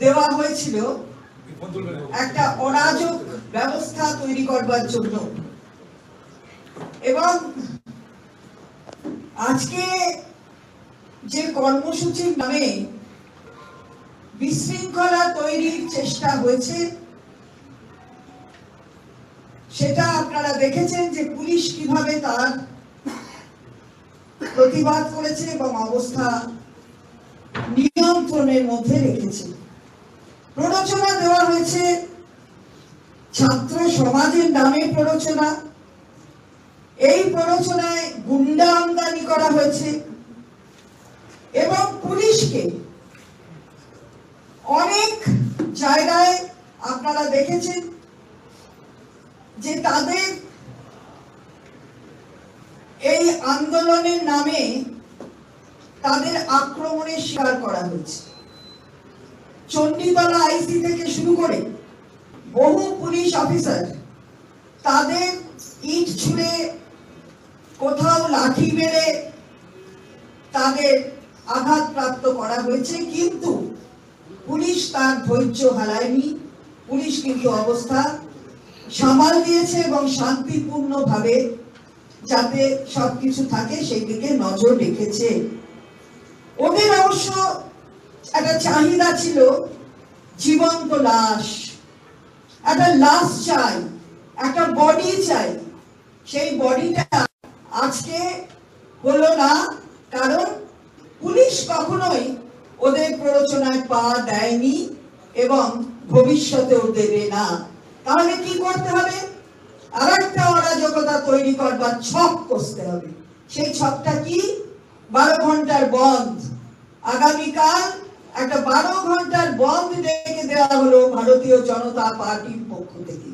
দেওয়া হয়েছিল একটা অরাজক ব্যবস্থা তৈরি করবার জন্য। এবং আজকে যে কর্মসূচির নামে বিশৃঙ্খলা তৈরির চেষ্টা হয়েছে, সেটা আপনারা দেখেছেন যে পুলিশ কীভাবে তার প্রতিবাদ করেছে এবং অবস্থা নিয়ন্ত্রণের মধ্যে রেখেছে। প্ররোচনা দেওয়া হয়েছে। ছাত্র সমাজের নামে প্ররোচনা। এই প্ররোচনায় গুন্ডা আমদানি করা হয়েছে। এবং পুলিশকে অনেক জায়গায় আপনারা দেখেছেন যে তাদের এই আন্দোলনের নামে তাদের আক্রমণের শিকার করা হয়েছে। চণ্ডীতলা আইসি থেকে শুরু করে বহু পুলিশ অফিসার তাদের ইট ছুঁড়ে কোথাও লাঠি মেরে তাদের আঘাতপ্রাপ্ত করা হয়েছে, কিন্তু পুলিশ তার ধৈর্য হারায়নি। পুলিশ কিন্তু অবস্থা সামাল দিয়েছে এবং শান্তিপূর্ণভাবে যাতে সবকিছু থাকে সেই দিকে নজর রেখেছে। ওদের অবশ্য একটা চাহিদা ছিল জীবন্ত লাশ। একটা লাশ চাই, একটা বডি চাই। সেই বডিটা আজকে হলো না, কারণ পুলিশ কখনোই ওদের প্ররোচনায় পা দেয়নি এবং ভবিষ্যতেও দেবে না। তাহলে কি করতে হবে? আর একটা অরাজকতা তৈরি করবার ছক কষতে হবে। সেই ছকটা কি? বারো ঘণ্টার বন্ধ। আগামীকাল একটা বারো ঘণ্টার বন্ধ ডেকে দেওয়া হলো ভারতীয় জনতা পার্টির পক্ষ থেকে।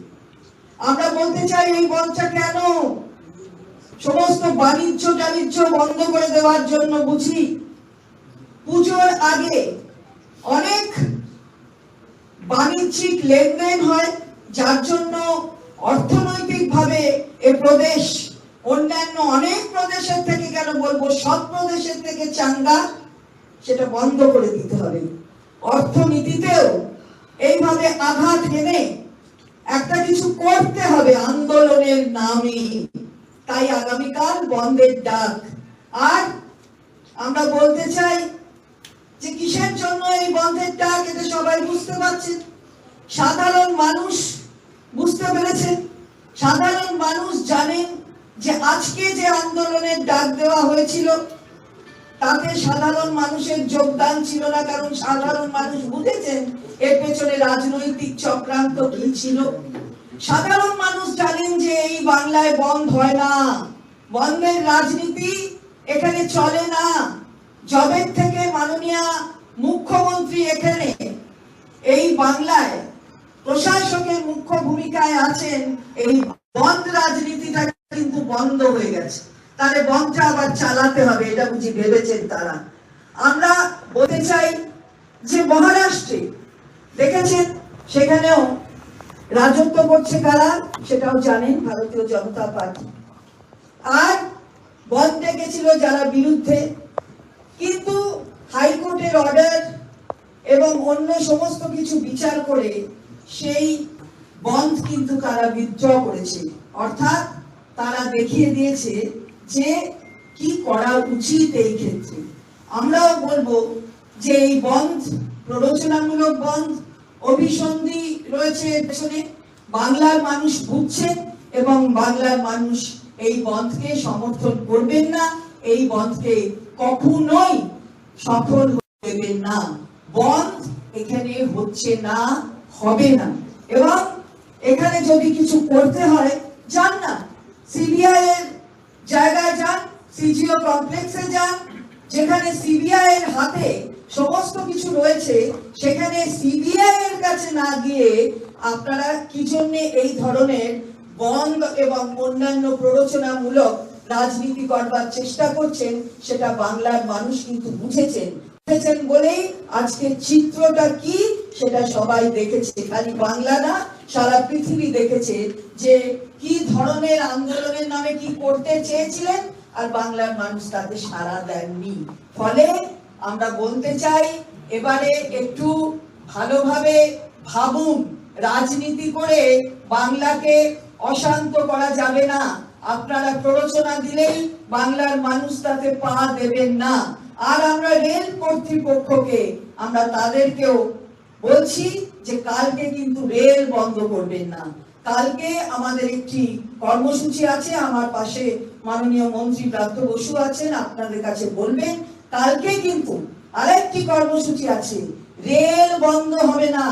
আমরা বলতে চাই এই বন্ধটা কেন? সমস্ত বাণিজ্য টাণিজ্য বন্ধ করে দেওয়ার জন্য বুঝি? পুজোর আগে অনেক বাণিজ্যিক লেনদেন হয়, যার জন্য অর্থনৈতিকভাবে এ প্রদেশ অন্যান্য অনেক প্রদেশের থেকে কেন বলব, সব প্রদেশের থেকে চাঙ্গা সেটা বন্ধ করে দিতে হবে। অর্থনীতিতেও এইভাবে আঘাত হেনে একটা কিছু করতে হবে আন্দোলনের নামে। তাই আগামীকাল বন্ধের ডাক। আর আমরা বলতে চাই যে কিসের জন্য এই বন্ধের ডাক, এটা সবাই বুঝতে পারছে। সাধারণ মানুষ বুঝতে পেরেছেন সাধারণ মানুষ জানেন যে আজকে যে আন্দোলনের ডাক দেওয়া হয়েছিল তাতে সাধারণ মানুষের যোগদান ছিল না, কারণ সাধারণ মানুষ বুঝেছেন, এর পেছনে রাজনৈতিক চক্রান্ত কি ছিল? সাধারণ মানুষ জানেন যে এই বাংলায় বন্ধ হয় না। বন্ধের রাজনীতি এখানে চলে না। জবের থেকে মাননীয় মুখ্যমন্ত্রী এখানে। এই বাংলায় প্রশাসকের মুখ্য ভূমিকায় আছেন, এই বন্ধ রাজনীতিটা কিন্তু বন্ধ হয়ে গেছে। তাহলে বন্ধটা আবার চালাতে হবে, এটা বুঝি ভেবেছেন তারা। আমরা বলতে চাই যে মহারাষ্ট্রে দেখেছেন, সেখানেও রাজত্ব করছে কারা, সেটাও জানেন ভারতীয় জনতা পার্টি। আর বন্ধ ডেকেছিল যারা বিরুদ্ধে, কিন্তু হাইকোর্টের অর্ডার এবং অন্য সমস্ত কিছু বিচার করে সেই বন্ধ কিন্তু তারা বিদ্রোহ করেছে। অর্থাৎ তারা দেখিয়ে দিয়েছে যে কি করা উচিত এই ক্ষেত্রে। আমরাও বলব যে এই বন্ধ, প্ররোচনামূলক বন্ধ, অভিসন্ধি রয়েছে পেছনে। বাংলার মানুষ বুঝছেন এবং বাংলার মানুষ এই বন্ধকে সমর্থন করবেন না, এই বন্ধকে কখনোই সফল দেবেন না। বন্ধ এখানে হচ্ছে না, হবে না। এবং এখানে যদি কিছু করতে হয় যান না সিবিআই এর জায়গায় যান সিজিও কমপ্লেক্সে যান, যেখানে সিবিআই এর হাতে সমস্ত কিছু রয়েছে, সেখানে সিবিআই এর কাছে না গিয়ে আপনারা কি জন্য এই ধরনের বন্ধ এবং অন্যান্য প্ররোচনামূলক রাজনীতি করবার চেষ্টা করছেন, সেটা বাংলার মানুষ কিন্তু বুঝেছেন। বুঝেছেন বলেই আজকে চিত্রটা কি? সেটা সবাই দেখেছে। খালি বাংলা না, সারা পৃথিবী দেখেছে যে কি ধরনের আন্দোলনের নামে কি করতে চেয়েছিলেন, আর বাংলার মানুষ তাতে সাড়া দেননি। ফলে আমরা বলতে চাই, এবারে একটু ভালোভাবে ভাবুন, রাজনীতি করে বাংলাকে অশান্ত করা যাবে না। আপনারা প্ররোচনা দিলেই বাংলার মানুষ তাতে পা দেবেন না। আর আমরা রেল কর্তৃপক্ষকে, আমরা তাদেরকেও বলছি যে কালকে কিন্তু রেল বন্ধ করবেন না। কালকে আমাদের একটি কর্মসূচি আছে, আমার পাশে মাননীয় মন্ত্রী ব্রাত্য বসু আছেন, আপনাদের কাছে বলবেন, কালকে কিন্তু আরেকটি কর্মসূচি আছে। রেল বন্ধ হবে না।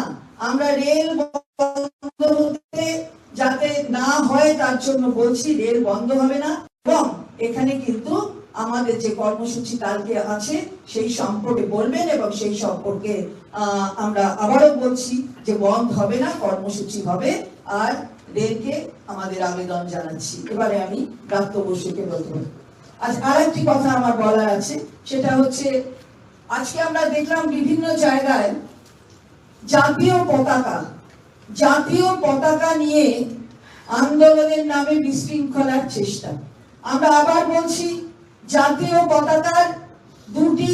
আমরা রেল বন্ধ হতে যাতে না হয়, তার জন্য বলছি রেল বন্ধ হবে না। এবং এখানে কিন্তু আমাদের যে কর্মসূচি কালকে আছে, সেই সম্পর্কে বলবেন এবং সেই সম্পর্কে আমরা আবারও বলছি যে বন্ধ হবে না, কর্মসূচি হবে। আর রেলকে আমাদের আবেদন জানাচ্ছি। এবারে আমি প্রাপ্ত বসুকে পারি। আজ আরেকটি কথা আমার বলার আছে, সেটা হচ্ছে, আজকে আমরা দেখলাম বিভিন্ন জায়গায় জাতীয় পতাকা জাতীয় পতাকা নিয়ে আন্দোলনের নামে বিশৃঙ্খলার চেষ্টা। আমরা আবার বলছি জাতীয় পতাকার দুটি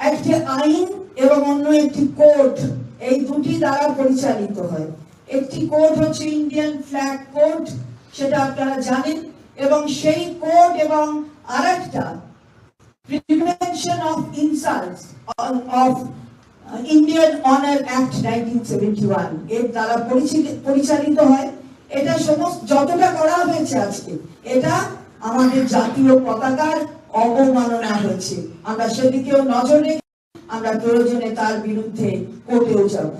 একটি আইন এবং অন্য একটি কোড এই দুটি দ্বারা পরিচালিত হয়। একটি কোড হচ্ছে ইন্ডিয়ান ফ্ল্যাগ কোড সেটা আপনারা জানেন এবং সেই কোড এবং আরেকটা prevention of insults of, Indian uh, Indian Honor Act 1971 এর দ্বারা পরিচালি- পরিচালিত হয়। এটা সমস্ত যতটা করা হয়েছে আজকে এটা আমাদের জাতীয় পতাকার অবমাননা হয়েছে। আমরা সেদিকেও নজর রেখে আমরা প্রয়োজনে তার বিরুদ্ধে কোর্টেও যাব।